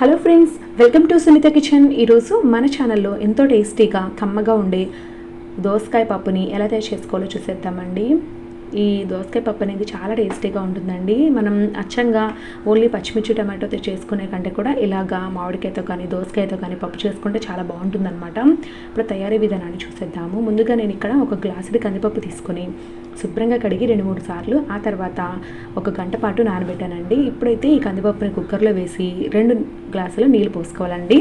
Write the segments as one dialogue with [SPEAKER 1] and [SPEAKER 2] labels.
[SPEAKER 1] Hello friends welcome to Sunitha kitchen. ఈరోజు మన ఛానల్లో ఎంతో టేస్టీగా కమ్మగా ఉండే దోసకాయ పప్పుని ఎలా తయారు చేసుకోవాలో చూసేద్దామండి. ఈ దోసకాయ పప్పు అనేది చాలా టేస్టీగా ఉంటుందండి. మనం అచ్చంగా ఓన్లీ పచ్చిమిర్చి టమాటోతో చేసుకునే కంటే కూడా ఇలాగా మామిడికాయతో కానీ దోసకాయతో కానీ పప్పు చేసుకుంటే చాలా బాగుంటుందన్నమాట. ఇప్పుడు తయారీ విధానాన్ని చూసేద్దాము. ముందుగా నేను ఇక్కడ ఒక గ్లాసుడి కందిపప్పు తీసుకొని శుభ్రంగా కడిగి రెండు మూడు సార్లు ఆ తర్వాత ఒక గంట పాటు నానబెట్టానండి. ఇప్పుడైతే ఈ కందిపప్పుని కుక్కర్లో వేసి రెండు గ్లాసులు నీళ్ళు పోసుకోవాలండి.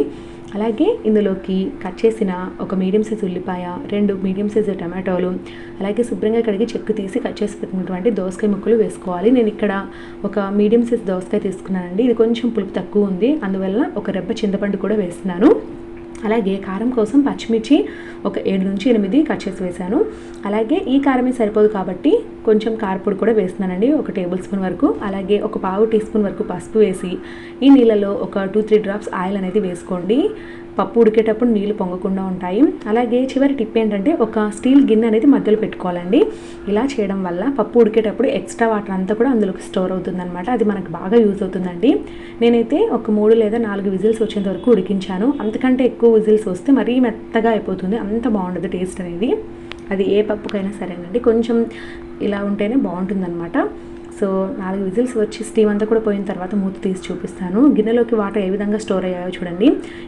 [SPEAKER 1] అలాగే ఇందులోకి కట్ చేసిన ఒక మీడియం సైజ్ ఉల్లిపాయ రెండు మీడియం సైజు టమాటోలు అలాగే శుభ్రంగా కడిగి చెక్కు తీసి కట్ చేసి పెట్టినటువంటి దోసకాయ ముక్కలు వేసుకోవాలి. నేను ఇక్కడ ఒక మీడియం సైజ్ దోసకాయ తీసుకున్నానండి. ఇది కొంచెం పులుపు తక్కువ ఉంది. అందువల్ల ఒక రెబ్బ చింతపండు కూడా వేస్తున్నాను. అలాగే కారం కోసం పచ్చిమిర్చి ఒక ఏడు నుంచి ఎనిమిది కట్ చేసి వేశాను. అలాగే ఈ కారమే సరిపోదు కాబట్టి కొంచెం కారపొడి కూడా వేస్తున్నానండి ఒక టేబుల్ స్పూన్ వరకు. అలాగే ఒక పావు టీ స్పూన్ వరకు పసుపు వేసి ఈ నీళ్ళలో ఒక టూ త్రీ డ్రాప్స్ ఆయిల్ అనేది వేసుకోండి. పప్పు ఉడికేటప్పుడు నీళ్ళు పొంగకుండా ఉంటాయి. అలాగే చివరి టిప్ ఏంటంటే ఒక స్టీల్ గిన్నె అనేది మధ్యలో పెట్టుకోవాలండి. ఇలా చేయడం వల్ల పప్పు ఉడికేటప్పుడు ఎక్స్ట్రా వాటర్ అంతా కూడా అందులోకి స్టోర్ అవుతుందన్నమాట. అది మనకు బాగా యూజ్ అవుతుందండి. నేనైతే ఒక మూడు లేదా నాలుగు విజిల్స్ వచ్చేంత వరకు ఉడికించాను. అంతకంటే ఎక్కువ విజిల్స్ వస్తే మరీ మెత్తగా అయిపోతుంది. అంత బాగుండదు టేస్ట్ అనేది. అది ఏ పప్పుకైనా సరేనండి. కొంచెం ఇలా ఉంటేనే బాగుంటుందన్నమాట. సో నాలుగు విజిల్స్ వచ్చి స్టీమ్ అంతా కూడా పోయిన తర్వాత మూత తీసి చూపిస్తాను. గిన్నెలోకి వాటర్ ఏ విధంగా స్టోర్ అయ్యాయో చూడండి.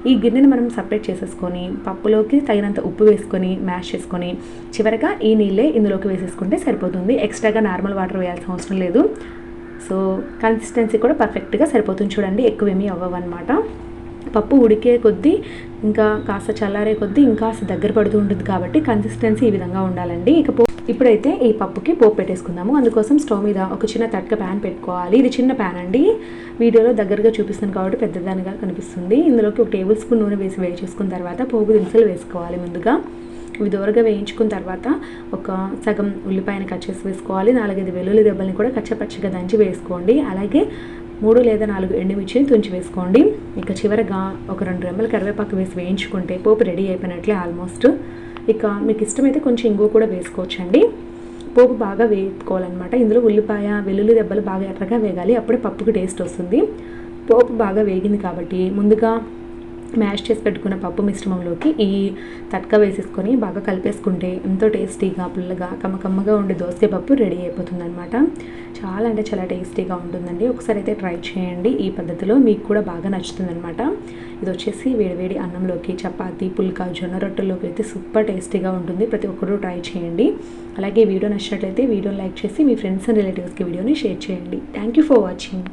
[SPEAKER 1] ఈ గిన్నెని మనం సపరేట్ చేసేసుకొని పప్పులోకి తగినంత ఉప్పు వేసుకొని మ్యాష్ చేసుకొని చివరగా ఈ నీళ్ళే ఇందులోకి వేసేసుకుంటే సరిపోతుంది. ఎక్స్ట్రాగా నార్మల్ వాటర్ వేయాల్సిన అవసరం లేదు. సో కన్సిస్టెన్సీ కూడా పర్ఫెక్ట్గా సరిపోతుంది చూడండి. ఎక్కువేమీ అవ్వవన్నమాట. పప్పు ఉడికే కొద్దీ ఇంకా కాస్త చల్లారే కొద్దీ ఇంకా దగ్గర పడుతూ ఉంటుంది కాబట్టి కన్సిస్టెన్సీ ఈ విధంగా ఉండాలండి. ఇకపోతే ఇప్పుడైతే ఈ పప్పుకి పోపు పెట్టేసుకుందాము. అందుకోసం స్టవ్ మీద ఒక చిన్న తట్క ప్యాన్ పెట్టుకోవాలి. ఇది చిన్న ప్యాన్ అండి. వీడియోలో దగ్గరగా చూపిస్తాను కాబట్టి పెద్దదానిగా కనిపిస్తుంది. ఇందులోకి ఒక టేబుల్ స్పూన్ నూనె వేసి వేడి చేసుకున్న తర్వాత పోపు దినుసులు వేసుకోవాలి ముందుగా. ఇవి దూరగా వేయించుకున్న తర్వాత ఒక సగం ఉల్లిపాయని కట్ చేసి వేసుకోవాలి. నాలుగైదు వెల్లుల్లి దెబ్బల్ని కూడా కచ్చపచ్చగా దంచి వేసుకోండి. అలాగే మూడు లేదా నాలుగు ఎండుమిర్చిని తుంచి వేసుకోండి. ఇక చివరగా ఒక రెండు రెమ్మల కరివేపాకు వేసి వేయించుకుంటే పోపు రెడీ అయిపోయినట్లే ఆల్మోస్ట్. ఇక మీకు ఇష్టమైతే కొంచెం ఇంగువ కూడా వేసుకోవచ్చండి. పోపు బాగా వేపుకోవాలన్నమాట. ఇందులో ఉల్లిపాయ వెల్లుల్లి దెబ్బలు బాగా ఎర్రగా వేగాలి. అప్పుడే పప్పుకి టేస్ట్ వస్తుంది. పోపు బాగా వేగింది కాబట్టి ముందుగా మ్యాష్ చేసి పెట్టుకున్న పప్పు మిశ్రమంలోకి ఈ తట్క వేసేసుకొని బాగా కలిపేసుకుంటే ఎంతో టేస్టీగా పుల్లగా కమ్మకమ్మగా ఉండే దోసకాయ పప్పు రెడీ అయిపోతుంది అనమాట చాలా అంటే చాలా టేస్టీగా ఉంటుందండి. ఒకసారి అయితే ట్రై చేయండి. ఈ పద్ధతిలో మీకు కూడా బాగా నచ్చుతుందనమాట ఇది వచ్చేసి వేడివేడి అన్నంలోకి చపాతి పుల్కా జొన్న రొట్టెల్లోకి అయితే సూపర్ టేస్టీగా ఉంటుంది. ప్రతి ఒక్కరూ ట్రై చేయండి. అలాగే వీడియో నచ్చినట్లయితే వీడియో లైక్ చేసి మీ ఫ్రెండ్స్ అండ్ రిలేటివ్స్కి వీడియోని షేర్ చేయండి. Thank you for watching.